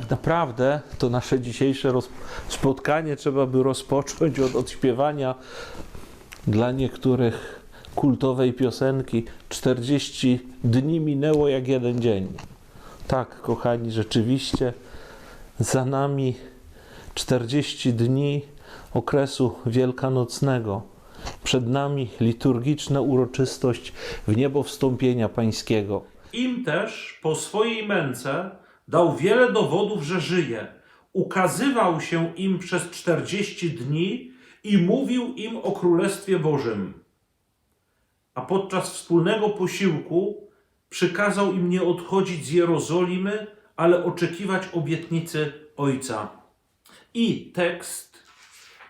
Tak naprawdę to nasze dzisiejsze spotkanie trzeba by rozpocząć od odśpiewania dla niektórych kultowej piosenki 40 dni minęło jak jeden dzień. Tak, kochani, rzeczywiście za nami 40 dni okresu wielkanocnego. Przed nami liturgiczna uroczystość w niebo wstąpienia pańskiego. Im też po swojej męce dał wiele dowodów, że żyje. Ukazywał się im przez czterdzieści dni i mówił im o Królestwie Bożym. A podczas wspólnego posiłku przykazał im nie odchodzić z Jerozolimy, ale oczekiwać obietnicy Ojca. I tekst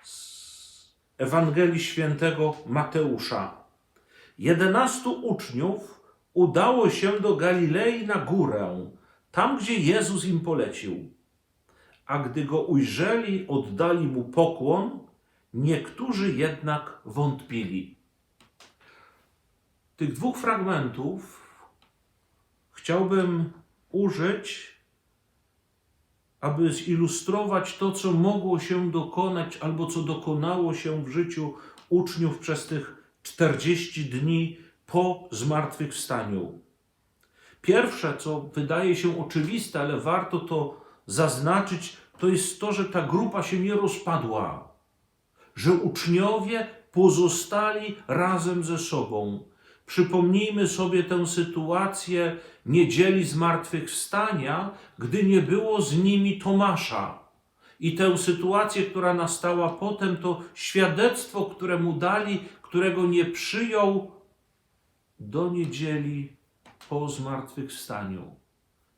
z Ewangelii Świętego Mateusza. Jedenastu uczniów udało się do Galilei na górę, tam gdzie Jezus im polecił. A gdy go ujrzeli, oddali mu pokłon, niektórzy jednak wątpili. Tych dwóch fragmentów chciałbym użyć, aby zilustrować to, co mogło się dokonać, albo co dokonało się w życiu uczniów przez tych 40 dni po zmartwychwstaniu. Pierwsze, co wydaje się oczywiste, ale warto to zaznaczyć, to jest to, że ta grupa się nie rozpadła, że uczniowie pozostali razem ze sobą. Przypomnijmy sobie tę sytuację niedzieli zmartwychwstania, gdy nie było z nimi Tomasza. I tę sytuację, która nastała potem, to świadectwo, które mu dali, którego nie przyjął do niedzieli po zmartwychwstaniu.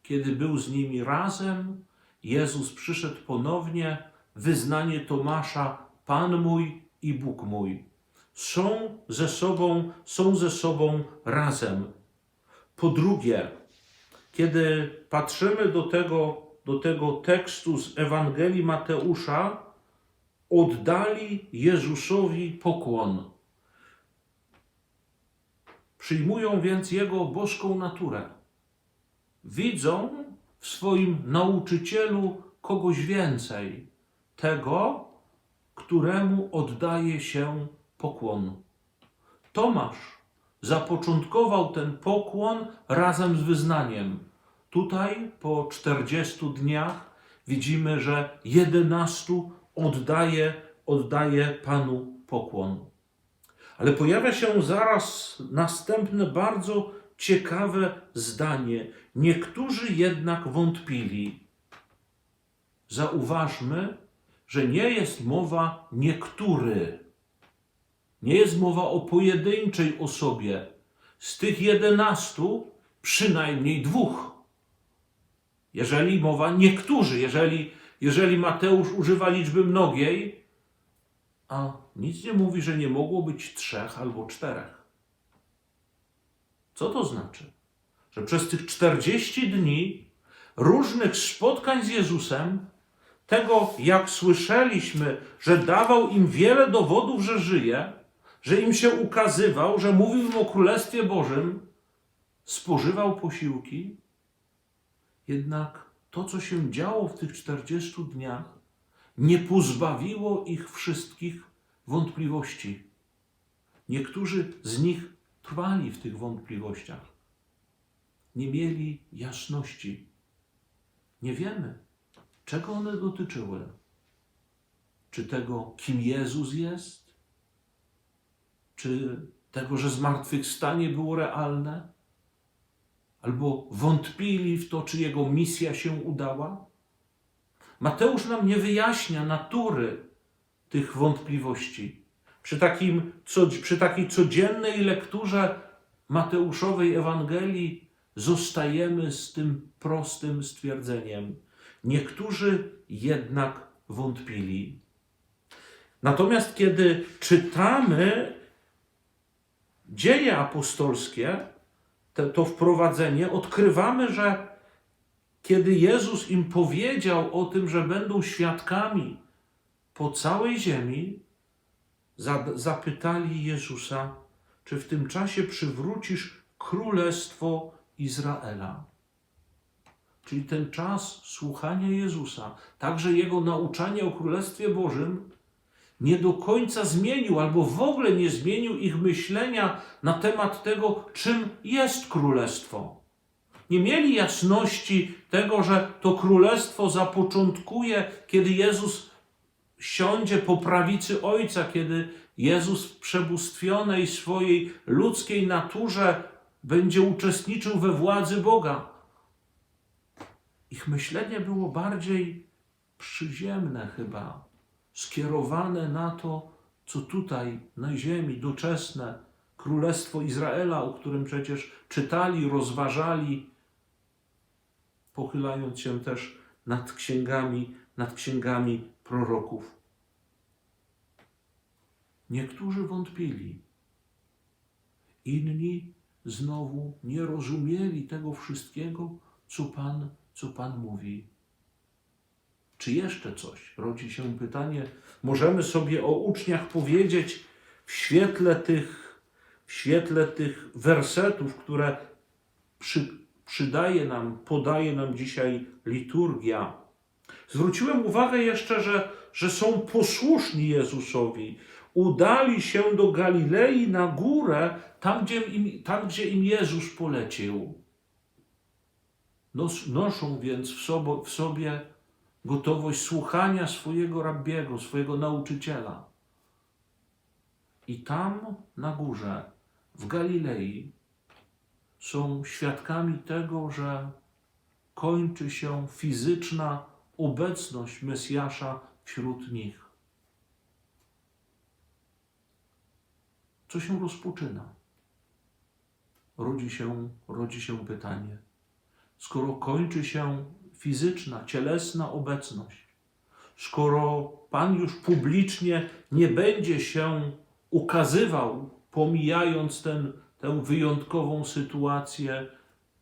Kiedy był z nimi razem, Jezus przyszedł ponownie, wyznanie Tomasza, Pan mój i Bóg mój. Są ze sobą, są ze sobą razem. Po drugie, kiedy patrzymy do tego, do tego tekstu z Ewangelii Mateusza, oddali Jezusowi pokłon. Przyjmują więc Jego boską naturę. Widzą w swoim nauczycielu kogoś więcej, tego, któremu oddaje się pokłon. Tomasz zapoczątkował ten pokłon razem z wyznaniem. Tutaj po 40 dniach widzimy, że 11 oddaje, oddaje Panu pokłon. Ale pojawia się zaraz następne bardzo ciekawe zdanie. Niektórzy jednak wątpili. Zauważmy, że nie jest mowa niektóry. Nie jest mowa o pojedynczej osobie. Z tych jedenastu przynajmniej dwóch. Jeżeli mowa niektórzy, jeżeli, jeżeli Mateusz używa liczby mnogiej, a nic nie mówi, że nie mogło być trzech albo czterech. Co to znaczy? Że przez tych 40 dni różnych spotkań z Jezusem, tego jak słyszeliśmy, że dawał im wiele dowodów, że żyje, że im się ukazywał, że mówił im o Królestwie Bożym, spożywał posiłki, jednak to, co się działo w tych 40 dniach, nie pozbawiło ich wszystkich wątpliwości. Niektórzy z nich trwali w tych wątpliwościach. Nie mieli jasności. Nie wiemy, czego one dotyczyły. Czy tego, kim Jezus jest? Czy tego, że zmartwychwstanie było realne? Albo wątpili w to, czy jego misja się udała? Mateusz nam nie wyjaśnia natury tych wątpliwości. Przy, takim, przy takiej codziennej lekturze Mateuszowej Ewangelii zostajemy z tym prostym stwierdzeniem. Niektórzy jednak wątpili. Natomiast kiedy czytamy dzieje apostolskie, to wprowadzenie, odkrywamy, że kiedy Jezus im powiedział o tym, że będą świadkami po całej ziemi, za- zapytali Jezusa, czy w tym czasie przywrócisz królestwo Izraela. czyli ten czas słuchania Jezusa, także Jego nauczania o Królestwie Bożym, nie do końca zmienił, albo w ogóle nie zmienił ich myślenia na temat tego, czym jest Królestwo. Nie mieli jasności tego, że to Królestwo zapoczątkuje, kiedy Jezus siądzie po prawicy Ojca, kiedy Jezus w przebóstwionej swojej ludzkiej naturze będzie uczestniczył we władzy Boga. Ich myślenie było bardziej przyziemne chyba, skierowane na to, co tutaj na ziemi, doczesne, Królestwo Izraela, o którym przecież czytali, rozważali, pochylając się też nad księgami, nad księgami proroków. Niektórzy wątpili, inni znowu nie rozumieli tego wszystkiego, co Pan, co Pan mówi. Czy jeszcze coś? Rodzi się pytanie. Możemy sobie o uczniach powiedzieć w świetle tych, w świetle tych wersetów, które przy, przydaje nam, podaje nam dzisiaj liturgia. Zwróciłem uwagę jeszcze, że, że są posłuszni Jezusowi. Udali się do Galilei na górę, tam gdzie im, tam, gdzie im Jezus polecił. Nos, noszą więc w, sobo, w sobie gotowość słuchania swojego rabbiego, swojego nauczyciela. I tam na górze, w Galilei, są świadkami tego, że kończy się fizyczna obecność Mesjasza wśród nich. Co się rozpoczyna? Rodzi się, rodzi się pytanie. Skoro kończy się fizyczna, cielesna obecność, skoro Pan już publicznie nie będzie się ukazywał, pomijając ten, tę wyjątkową sytuację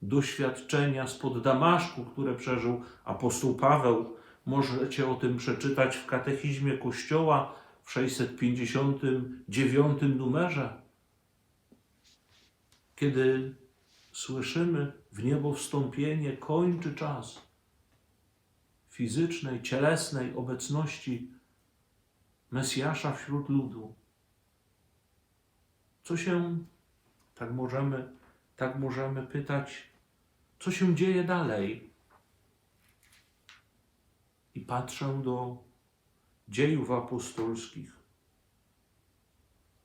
doświadczenia spod Damaszku, które przeżył apostoł Paweł, możecie o tym przeczytać w katechizmie Kościoła w 659 numerze. Kiedy słyszymy w niebo wstąpienie, kończy czas fizycznej, cielesnej obecności Mesjasza wśród ludu. Co się, tak możemy, tak możemy pytać, co się dzieje dalej? I patrzę do dziejów apostolskich.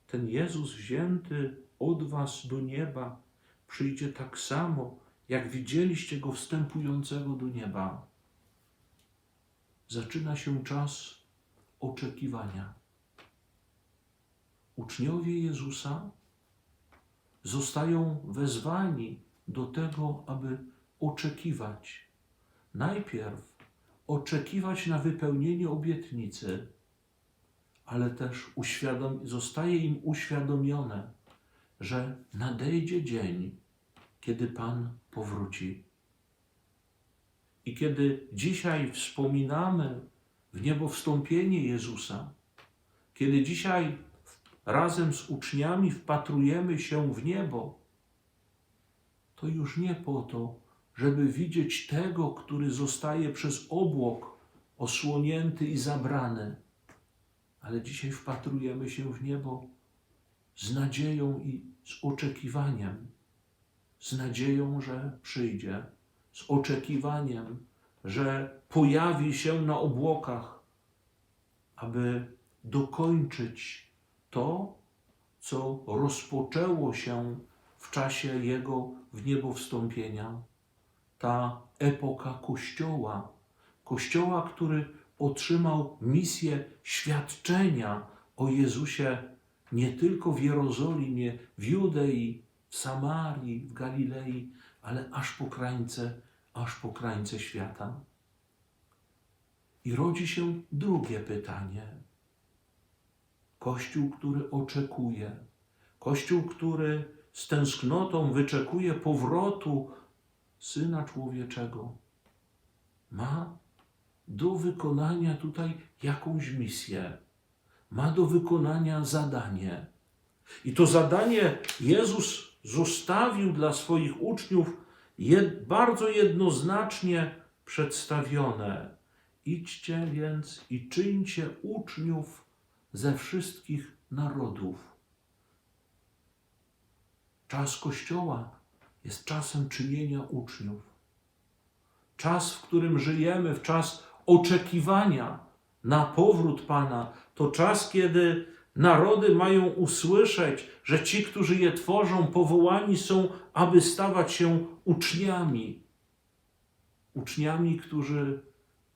Ten Jezus wzięty od was do nieba przyjdzie tak samo, jak widzieliście go wstępującego do nieba. Zaczyna się czas oczekiwania. Uczniowie Jezusa zostają wezwani do tego, aby oczekiwać. Najpierw oczekiwać na wypełnienie obietnicy, ale też zostaje im uświadomione, że nadejdzie dzień, kiedy Pan powróci. I kiedy dzisiaj wspominamy w niebo wstąpienie Jezusa, kiedy dzisiaj razem z uczniami wpatrujemy się w niebo, to już nie po to, żeby widzieć tego, który zostaje przez obłok osłonięty i zabrany, ale dzisiaj wpatrujemy się w niebo z nadzieją i z oczekiwaniem, z nadzieją, że przyjdzie, z oczekiwaniem, że pojawi się na obłokach, aby dokończyć to, co rozpoczęło się w czasie Jego w niebo wstąpienia. Ta epoka Kościoła, Kościoła, który otrzymał misję świadczenia o Jezusie nie tylko w Jerozolimie, w Judei, w Samarii, w Galilei, ale aż po krańce, aż po krańce świata. I rodzi się drugie pytanie. Kościół, który oczekuje, Kościół, który z tęsknotą wyczekuje powrotu Syna Człowieczego, ma do wykonania tutaj jakąś misję, ma do wykonania zadanie. I to zadanie Jezus zostawił dla swoich uczniów jed, bardzo jednoznacznie przedstawione. Idźcie więc i czyńcie uczniów ze wszystkich narodów. Czas Kościoła jest czasem czynienia uczniów. Czas, w którym żyjemy, w czas oczekiwania na powrót Pana, to czas, kiedy narody mają usłyszeć, że ci, którzy je tworzą, powołani są, aby stawać się uczniami. Uczniami, którzy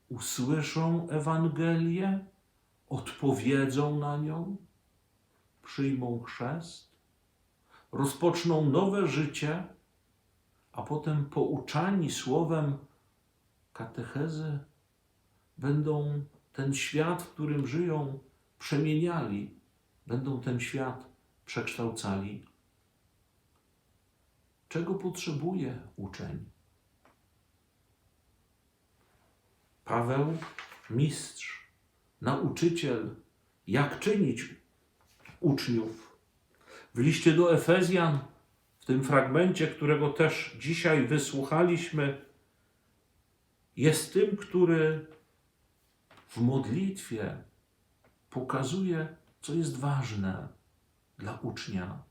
usłyszą Ewangelię, odpowiedzą na nią, przyjmą chrzest, rozpoczną nowe życie, a potem pouczani słowem katechezy będą ten świat, w którym żyją, przemieniali, będą ten świat przekształcali. Czego potrzebuje uczeń? Paweł, mistrz, nauczyciel, jak czynić uczniów. W liście do Efezjan, w tym fragmencie, którego też dzisiaj wysłuchaliśmy, jest tym, który w modlitwie pokazuje, co jest ważne dla ucznia.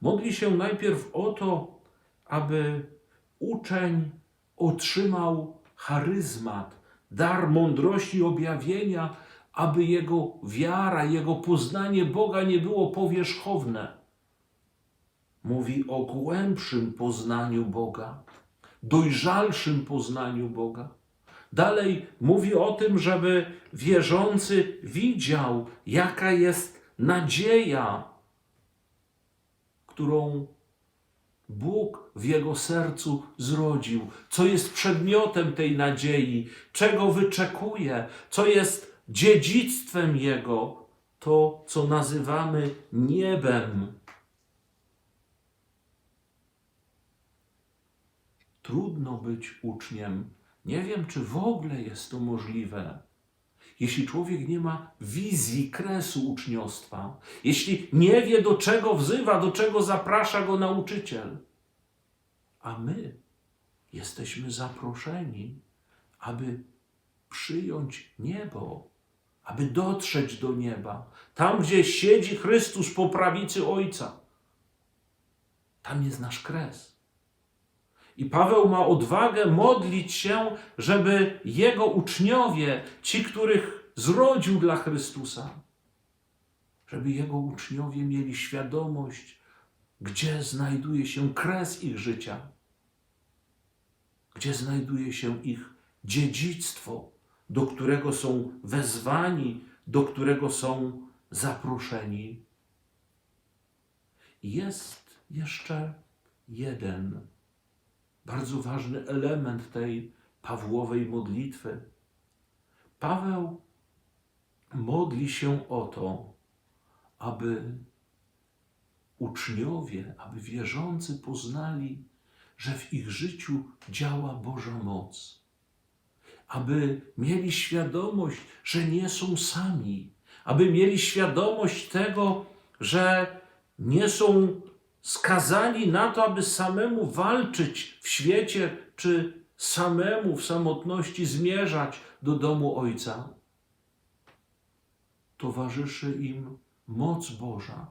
Modli się najpierw o to, aby uczeń otrzymał charyzmat, dar mądrości objawienia, aby jego wiara, jego poznanie Boga nie było powierzchowne. Mówi o głębszym poznaniu Boga, dojrzalszym poznaniu Boga. Dalej mówi o tym, żeby wierzący widział, jaka jest nadzieja, którą Bóg w jego sercu zrodził, co jest przedmiotem tej nadziei, czego wyczekuje, co jest dziedzictwem jego, to co nazywamy niebem. Trudno być uczniem. Nie wiem, czy w ogóle jest to możliwe. Jeśli człowiek nie ma wizji kresu uczniostwa, jeśli nie wie, do czego wzywa, do czego zaprasza go nauczyciel, a my jesteśmy zaproszeni, aby przyjąć niebo, aby dotrzeć do nieba, tam, gdzie siedzi Chrystus po prawicy Ojca. Tam jest nasz kres. I Paweł ma odwagę modlić się, żeby jego uczniowie, ci, których zrodził dla Chrystusa, żeby jego uczniowie mieli świadomość, gdzie znajduje się kres ich życia, gdzie znajduje się ich dziedzictwo, do którego są wezwani, do którego są zaproszeni. Jest jeszcze jeden bardzo ważny element tej Pawłowej modlitwy. Paweł modli się o to, aby uczniowie, aby wierzący poznali, że w ich życiu działa Boża moc, aby mieli świadomość, że nie są sami, aby mieli świadomość tego, że nie są skazani na to, aby samemu walczyć w świecie, czy samemu w samotności zmierzać do domu Ojca. Towarzyszy im moc Boża.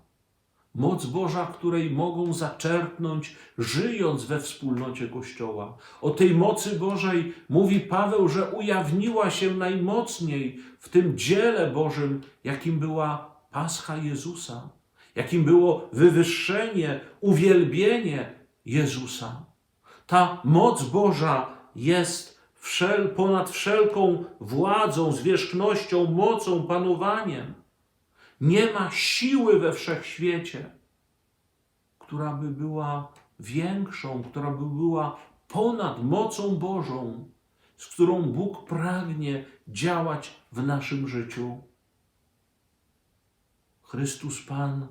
Moc Boża, której mogą zaczerpnąć, żyjąc we wspólnocie Kościoła. O tej mocy Bożej mówi Paweł, że ujawniła się najmocniej w tym dziele Bożym, jakim była Pascha Jezusa jakim było wywyższenie, uwielbienie Jezusa. Ta moc Boża jest wszel, ponad wszelką władzą, zwierzchnością, mocą, panowaniem. Nie ma siły we wszechświecie, która by była większą, która by była ponad mocą Bożą, z którą Bóg pragnie działać w naszym życiu. Chrystus Pan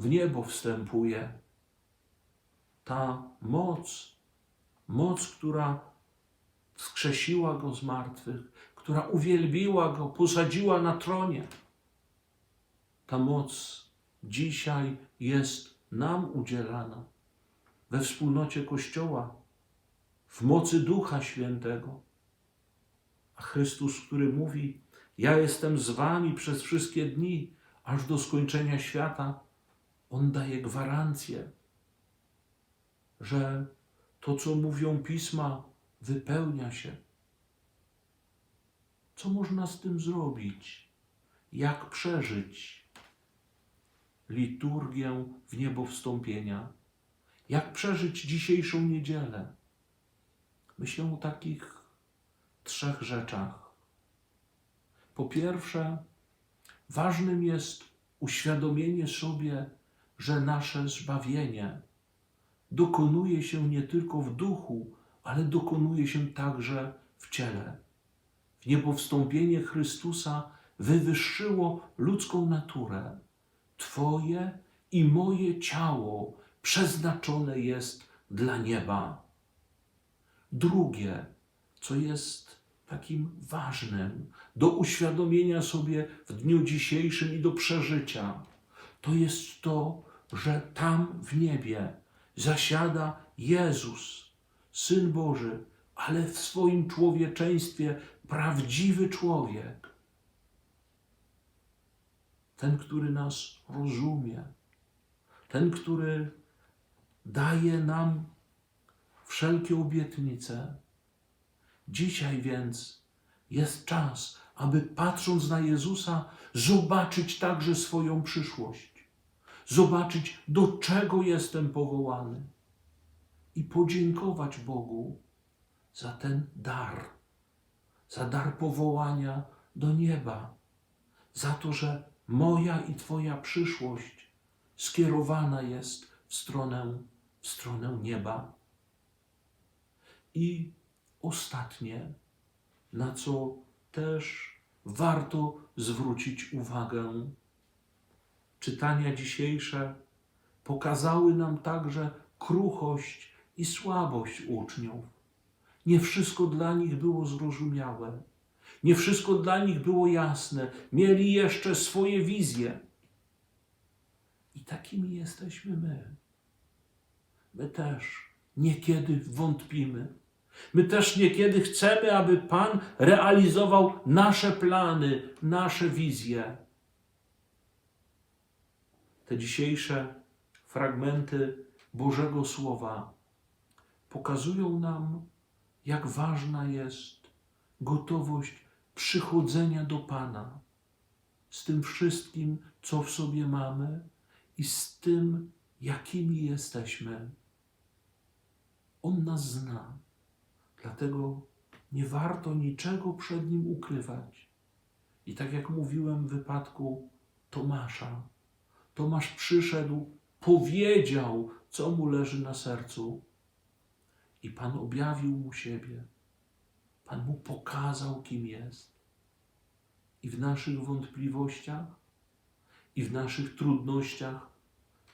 w niebo wstępuje. Ta moc, moc, która wskrzesiła go z martwych, która uwielbiła go, posadziła na tronie. Ta moc dzisiaj jest nam udzielana. we wspólnocie Kościoła, w mocy Ducha Świętego. A Chrystus, który mówi: Ja jestem z wami przez wszystkie dni, aż do skończenia świata, on daje gwarancję, że to, co mówią pisma, wypełnia się. Co można z tym zrobić? Jak przeżyć liturgię w niebo wstąpienia? Jak przeżyć dzisiejszą niedzielę? Myślę o takich trzech rzeczach. Po pierwsze, ważnym jest uświadomienie sobie, że nasze zbawienie dokonuje się nie tylko w duchu, ale dokonuje się także w ciele. W niebowstąpienie Chrystusa wywyższyło ludzką naturę. Twoje i moje ciało przeznaczone jest dla nieba. Drugie, co jest takim ważnym do uświadomienia sobie w dniu dzisiejszym i do przeżycia, to jest to, że tam w niebie zasiada Jezus, Syn Boży, ale w swoim człowieczeństwie prawdziwy człowiek. Ten, który nas rozumie, ten, który daje nam wszelkie obietnice. Dzisiaj więc jest czas, aby patrząc na Jezusa, zobaczyć także swoją przyszłość, zobaczyć, do czego jestem powołany i podziękować Bogu za ten dar, za dar powołania do nieba, za to, że moja i Twoja przyszłość skierowana jest w stronę, w stronę nieba. I ostatnie, na co też warto zwrócić uwagę, czytania dzisiejsze pokazały nam także kruchość i słabość uczniów. Nie wszystko dla nich było zrozumiałe, nie wszystko dla nich było jasne, mieli jeszcze swoje wizje. I takimi jesteśmy my. My też niekiedy wątpimy. My też niekiedy chcemy, aby Pan realizował nasze plany, nasze wizje. Te dzisiejsze fragmenty Bożego Słowa pokazują nam, jak ważna jest gotowość przychodzenia do Pana z tym wszystkim, co w sobie mamy i z tym, jakimi jesteśmy. On nas zna, dlatego nie warto niczego przed Nim ukrywać. I tak jak mówiłem w wypadku Tomasza, Tomasz przyszedł, powiedział, co mu leży na sercu, i Pan objawił mu siebie. Pan mu pokazał, kim jest. I w naszych wątpliwościach, i w naszych trudnościach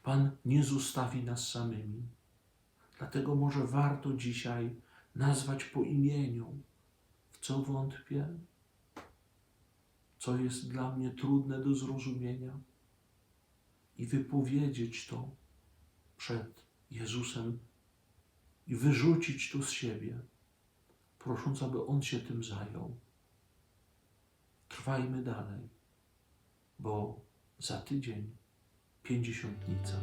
Pan nie zostawi nas samymi. Dlatego może warto dzisiaj nazwać po imieniu, w co wątpię, co jest dla mnie trudne do zrozumienia, i wypowiedzieć to przed Jezusem i wyrzucić to z siebie, prosząc, aby On się tym zajął. Trwajmy dalej, bo za tydzień pięćdziesiątnica.